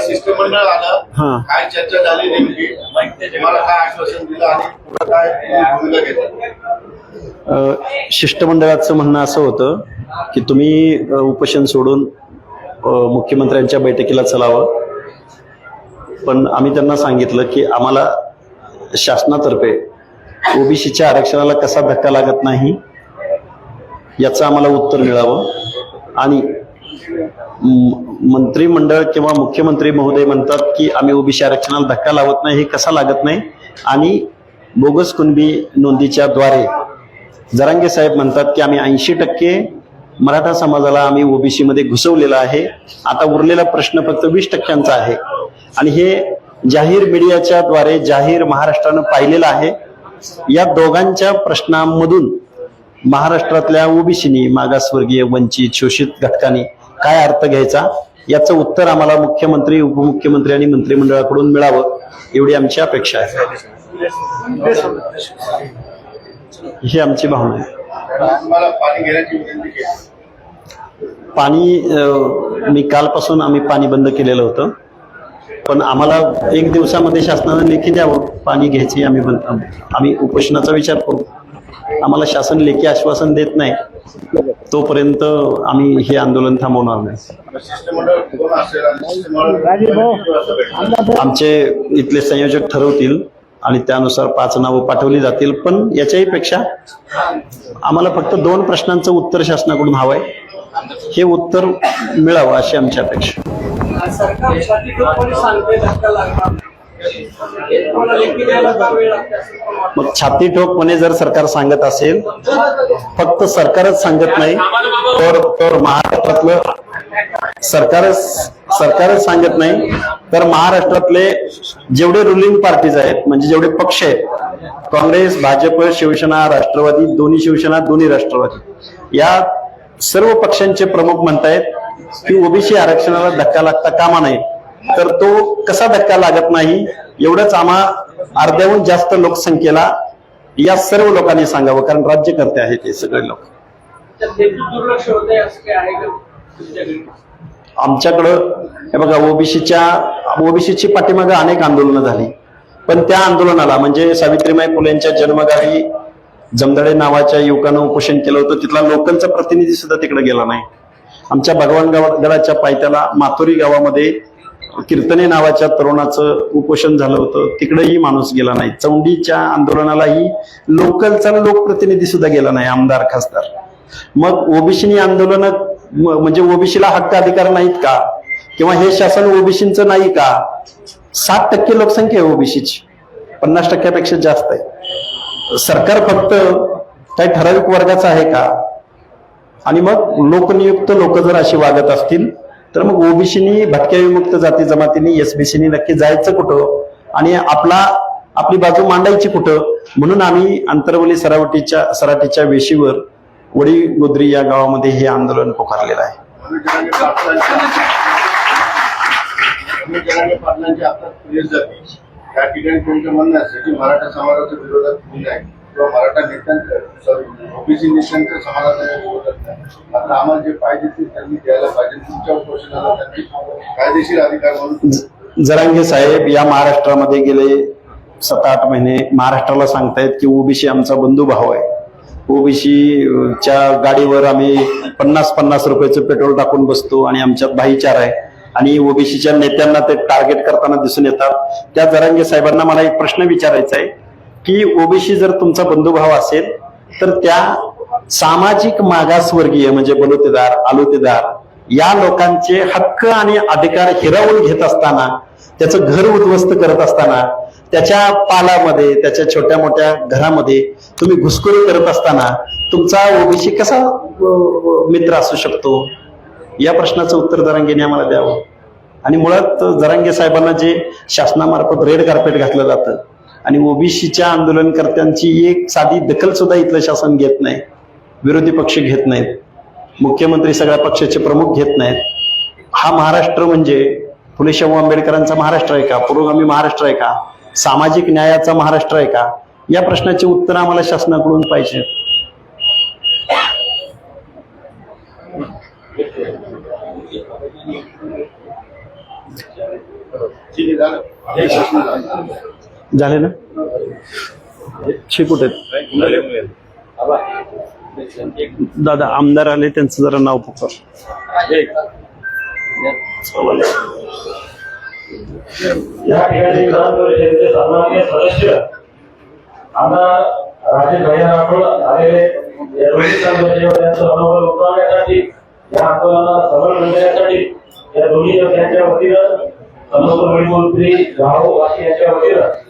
शिष्टमंडळ आलं. हा. काय चर्चा झाली नेमकी? तुम्हाला काय आश्वासन दिलं आणि काय घेतली? शिष्टमंडळाचं म्हणणं असं होतं की तुम्ही उपोषण सोडून मुख्यमंत्र्यांच्या बैठकीला चलावं. पण आम्ही त्यांना सांगितलं की आम्हाला शासनातर्फे ओबीसीच्या आरक्षणाला कसा धक्का लागत नाही याचं आम्हाला उत्तर मिळावं. आणि म- मंत्रिमंडळ किंवा मुख्यमंत्री महोदय म्हणतात की आम्ही ओबीसी आरक्षणाला धक्का लावत नाही हे कसा लागत नाही? आणि बोगस कुणबी नोंदीच्या द्वारे जरांगे साहेब म्हणतात की आम्ही ऐंशी टक्के मराठा समाजाला आम्ही ओबीसीमध्ये घुसवलेला आहे. आता उरलेला प्रश्न फक्त वीस टक्क्यांचा आहे. आणि हे जाहीर मीडियाच्या द्वारे जाहीर महाराष्ट्रानं पाहिलेलं आहे. या दोघांच्या प्रश्नांमधून महाराष्ट्रातल्या ओबीसीनी मागासवर्गीय वंचित शोषित घटकांनी काय अर्थ घ्यायचा? याचं उत्तर आम्हाला मुख्यमंत्री उपमुख्यमंत्री आणि मंत्रिमंडळाकडून मिळावं एवढी आमची अपेक्षा आहे. ही आमची भावना आहे. पाणी मी कालपासून आम्ही पाणी बंद केलेलं होतं. पण आम्हाला एक दिवसामध्ये शासनानं लेखी द्यावं पाणी घ्यायची आम्ही बंद आम्ही उपोषणाचा विचार करू. आम्हाला शासन लेखी आश्वासन देत नाही. तोपर्यंत आम्ही हे आंदोलन थांबवणार नाही. आमचे इथले संयोजक ठरवतील आणि त्यानुसार पाच नावं पाठवली जातील पण याच्याही पेक्षा आम्हाला फक्त दोन प्रश्नांचं उत्तर शासनाकडून हवंय. हे उत्तर मिळावं अशी आमची अपेक्षा मग छाती ठोकपणे जर सरकार सांगत असेल फक्त सरकारच सांगत नाही तर तर महाराष्ट्रातलं सरकारच सरकारच सांगत नाही. तर महाराष्ट्रातले जेवढे रुलिंग पार्टीज आहेत म्हणजे जेवढे पक्ष आहेत काँग्रेस भाजप शिवसेना राष्ट्रवादी दोन्ही शिवसेना दोन्ही राष्ट्रवादी या सर्व पक्षांचे प्रमुख म्हणतायत की ओबीसी आरक्षणाला धक्का लागता कामा नये. तर तो कसा धक्का लागत नाही एवढंच आम्हा अर्ध्याहून जास्त लोकसंख्येला या सर्व लोकांनी सांगावं कारण राज्यकर्ते आहेत हे सगळे लोक. आमच्याकडं हे बघा ओबीसीच्या ओबीसीची पाठीमागे अनेक आंदोलनं झाली. पण त्या आंदोलनाला म्हणजे सावित्रीमाई फुलेंच्या जन्मगावी जमदडे नावाच्या युवकानं उपोषण केलं होतं तिथला लोकलचा प्रतिनिधी सुद्धा तिकडे गेला नाही. आमच्या भगवान गाव गडाच्या पायथ्याला माथुरी गावामध्ये कीर्तने नावाच्या तरुणाचं उपोषण झालं होतं. तिकडेही माणूस गेला नाही. चौंडीच्या आंदोलनालाही लोकलचा लोकप्रतिनिधी सुद्धा गेला नाही आमदार खासदार. मग ओबीसीनी आंदोलन म्हणजे ओबीसीला हक्क अधिकार नाहीत का? किंवा हे शासन ओबीसीचं नाही का? सात टक्के लोकसंख्या आहे ओबीसीची. पन्नास टक्क्यापेक्षा जास्त आहे. सरकार फक्त काही ठराविक वर्गाचं आहे का? आणि मग लोकनियुक्त लोक जर अशी वागत असतील तर मग ओबीसीनी भटक्या विमुक्त जाती जमातीने एसबीसीनी नक्की जायचं कुठं? आणि आपला आपली बाजू मांडायची कुठं? म्हणून आम्ही अंतरवली सरावटीच्या सराटीच्या वेशीवर वडी गोद्री या गावामध्ये हे आंदोलन पुकारलेलं आहे. त्या ठिकाणी तुमचं म्हणणं की मराठा समाजाच्या विरोधात किंवा मराठा नेत्यांचं सॉरी ओबीसी नेत्यांच्या समाजाच्या विरोधात नाही. मात्र आम्हाला जे पाहिजे ते त्यांनी द्यायला पाहिजे. तुमच्या उपोषणाला त्यांनी कायदेशीर अधिकार म्हणून जरांगे साहेब या महाराष्ट्रामध्ये गेले सात आठ महिने. महाराष्ट्राला सांगतायत की ओबीसी आमचा बंधू भाव आहे. ओबीसीच्या गाडीवर आम्ही पन्नास पन्नास रुपयाचं पेट्रोल टाकून बसतो आणि आमच्यात भाईचार आहे. आणि ओबीसीच्या नेत्यांना ते टार्गेट करताना दिसून येतात. त्या जरांगे साहेबांना मला एक प्रश्न विचारायचा आहे. की ओबीसी जर तुमचा बंधुभाव असेल तर त्या सामाजिक मागासवर्गीय म्हणजे बलुतेदार आलुतेदार या लोकांचे हक्क आणि अधिकार हिरावून घेत असताना त्याचं घर उद्ध्वस्त करत असताना त्याच्या पालामध्ये त्याच्या छोट्या मोठ्या घरामध्ये तुम्ही घुसखोरी करत असताना तुमचा ओबीसी कसा मित्र असू शकतो? या प्रश्नाचं उत्तर दरांगेने आम्हाला द्यावं. आणि मुळात जरांगे साहेबांना जे शासनामार्फत रेड कार्पेट घातलं जातं आणि ओबीसीच्या आंदोलनकर्त्यांची एक साधी दखल सुद्धा इथलं शासन घेत नाही. विरोधी पक्ष घेत नाहीत. मुख्यमंत्री सगळ्या पक्षाचे प्रमुख घेत नाहीत. हा महाराष्ट्र म्हणजे फुले शाहू आंबेडकरांचा महाराष्ट्र आहे का? पुरोगामी महाराष्ट्र आहे का? सामाजिक न्यायाचा महाराष्ट्र आहे का? या प्रश्नाचे उत्तर आम्हाला शासनाकडून पाहिजे. ठीक आहे झाले ना शे कुठे आहेत? दादा आमदार आले त्यांचं जरा नाव पुकार या ठिकाणी विधान परिषदेचे सन्माननीय सदस्य राजेश भैया राठोड आलेले या दोन्ही संघटनेवर त्यांचं मनोबल या आंदोलनाला सबळ देण्यासाठी या दोन्ही नेत्यांच्या वतीनं समोर मंत्री राव वाशी यांच्या वतीनं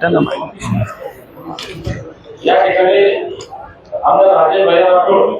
त्यांना माहिती. या ठिकाणी आमदार राजे भाई राठोड